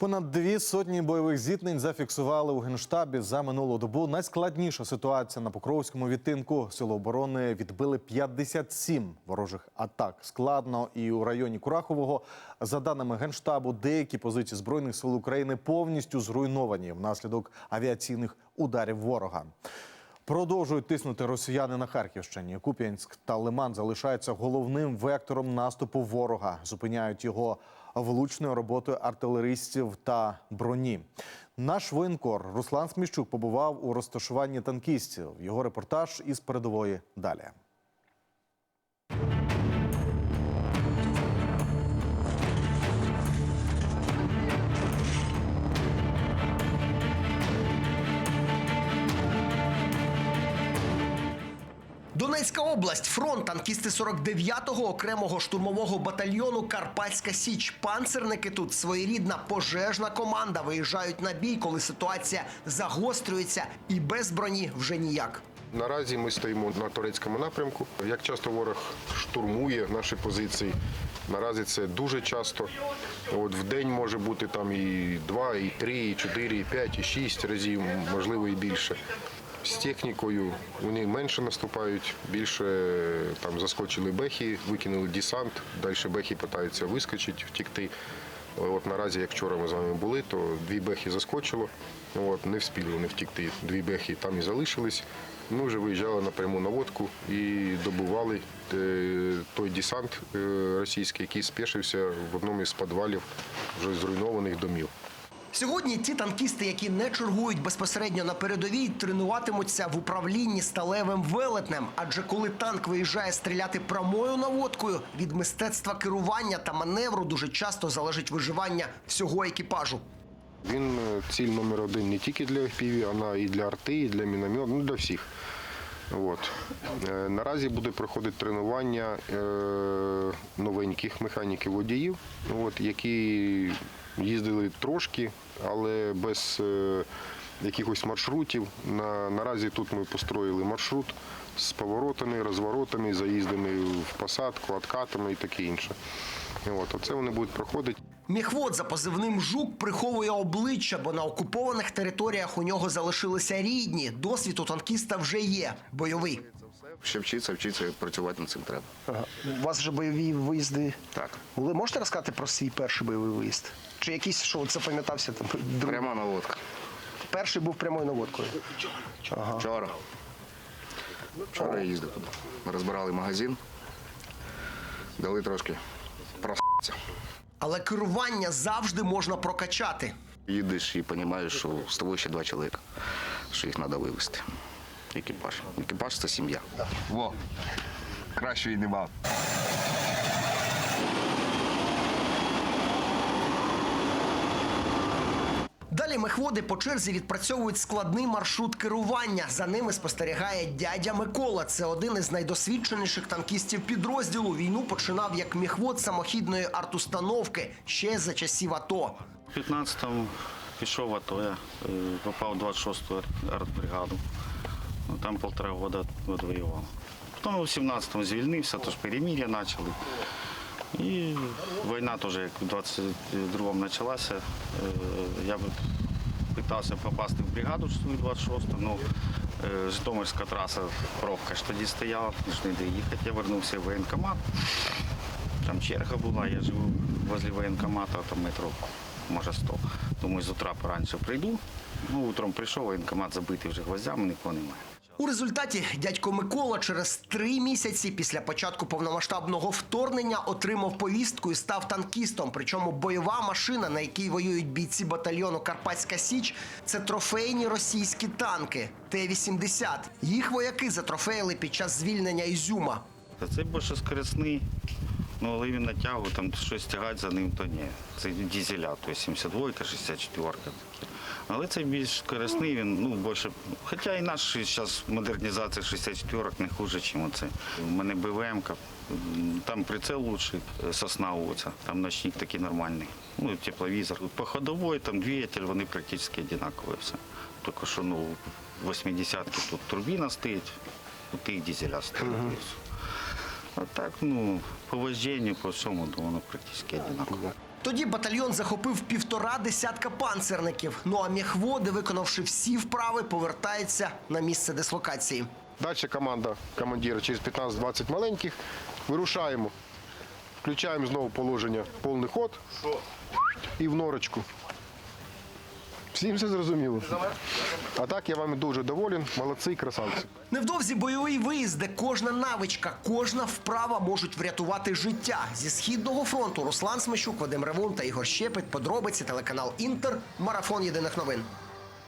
Понад дві сотні бойових зіткнень зафіксували у генштабі за минулу добу. Найскладніша ситуація на Покровському відтинку. Сили оборони відбили 57 ворожих атак. Складно і у районі Курахового. За даними генштабу, деякі позиції збройних сил України повністю зруйновані внаслідок авіаційних ударів ворога. Продовжують тиснути росіяни на Харківщині. Куп'янськ та Лиман залишаються головним вектором наступу ворога. Зупиняють його влучною роботою артилеристів та броні. Наш воєнкор Руслан Сміщук побував у розташуванні танкістів. Його репортаж із передової далі. Донецька область, фронт, танкісти 49-го окремого штурмового батальйону Карпатська Січ. Панцерники тут своєрідна пожежна команда. Виїжджають на бій, коли ситуація загострюється, і без броні вже ніяк. Наразі ми стоїмо на турецькому напрямку. Як часто ворог штурмує наші позиції, наразі це дуже часто. От в день може бути там і 2, і 3, і 4, і 5, і 6 разів, можливо, і більше. З технікою вони менше наступають, більше там заскочили бехи, викинули десант, далі бехи намагаються вискочити, втікти. От наразі, як вчора ми з вами були, то дві бехи заскочило. От, не встигли вони втікти. Дві бехи там і залишились. Ми вже виїжджали на пряму наводку і добували е, той десант е, російський, який спешився в одному із підвалів вже зруйнованих домів. Сьогодні ті танкісти, які не чергують безпосередньо на передовій, тренуватимуться в управлінні сталевим велетнем. Адже коли танк виїжджає стріляти прямою наводкою, від мистецтва керування та маневру дуже часто залежить виживання всього екіпажу. Він е, ціль номер один не тільки для FPV, вона і для арти, і для міномету, ну для всіх. От. Е, Наразі буде проходити тренування е, новеньких механіків водіїв, які їздили трошки, але без е, якихось маршрутів. На, наразі тут ми построїли маршрут з поворотами, розворотами, заїздами в посадку, откатами і таке інше. От, оце вони будуть проходити. Міхвод за позивним жук приховує обличчя, бо на окупованих територіях у нього залишилися рідні. Досвід у танкіста вже є бойовий. Ще вчиться, вчиться працювати над цим треба. У вас вже бойові виїзди. Так. Ви можете розказати про свій перший бойовий виїзд? Чи якийсь, що це пам'ятався там? друг- Пряма наводка. Перший був прямою наводкою. Вчора. Вчора я їздив туди. Ми розбирали магазин, дали трошки просатися. Але керування завжди можна прокачати. Їдеш і розумієш, що з тобою ще два чоловіка, що їх треба вивезти. Екіпаж. Екіпаж це сім'я. Во, кращої нема. Далі мехводи по черзі відпрацьовують складний маршрут керування. За ними спостерігає дядя Микола. Це один із найдосвідченіших танкістів підрозділу. Війну починав як міхвод самохідної артустановки ще за часів АТО. У 15-му пішов в АТО, я е, попав в 26-ту артбригаду. Ну, Там півтора року відвоював. Потім у 17-му звільнився, тож перемір'я почали. І війна теж, як у 22-му почалася, е, я питався попасти в бригаду свою 26-ту, ну е, Житомирська траса, пробка ж тоді стояла, не де їхати. Я вернувся в воєнкомат. Там черга була, я живу возле воєнкомата, там метро, може 100. Думаю, з утра пораньше прийду. Ну, утром прийшов, воєнкомат забитий вже гвоздями, нікого немає. У результаті дядько Микола через три місяці після початку повномасштабного вторгнення отримав повістку і став танкістом. Причому бойова машина, на якій воюють бійці батальйону Карпатська Січ, це трофейні російські танки Т-80. Їх вояки затрофеїли під час звільнення Ізюма. Це більше скорисний, ну але він натягує, там щось тягати за ним, то ні. Це дізеля, то 72 64 такі. Але це більш корисний, він ну більше. Хоча і наш зараз модернізація 64 не хуже, ніж оце. У мене БВМ, там прицел лучший, е, сосна оця, там ночник такий нормальний. Ну, тепловізор. По ходовой, там двигатель, вони практично однакові все. Тільки що ну, 80-ки тут турбіна стоїть, у тих дізеля стоїть. А так, ну, по вожденню, по всьому, то воно практично однаково. Тоді батальйон захопив півтора десятка панцерників. Ну а міхводи, виконавши всі вправи, повертається на місце дислокації. Далі команда командира через 15-20 маленьких. Вирушаємо. Включаємо знову положення повний ход і в норочку. Всім все зрозуміло. А так я вами дуже доволен. Молодці, красавці. Невдовзі бойовий виїзд, де кожна навичка, кожна вправа можуть врятувати життя. Зі східного фронту Руслан Смещук, Вадим Ревун та Ігор Щепет. Подробиці телеканал Інтер. Марафон єдиних новин.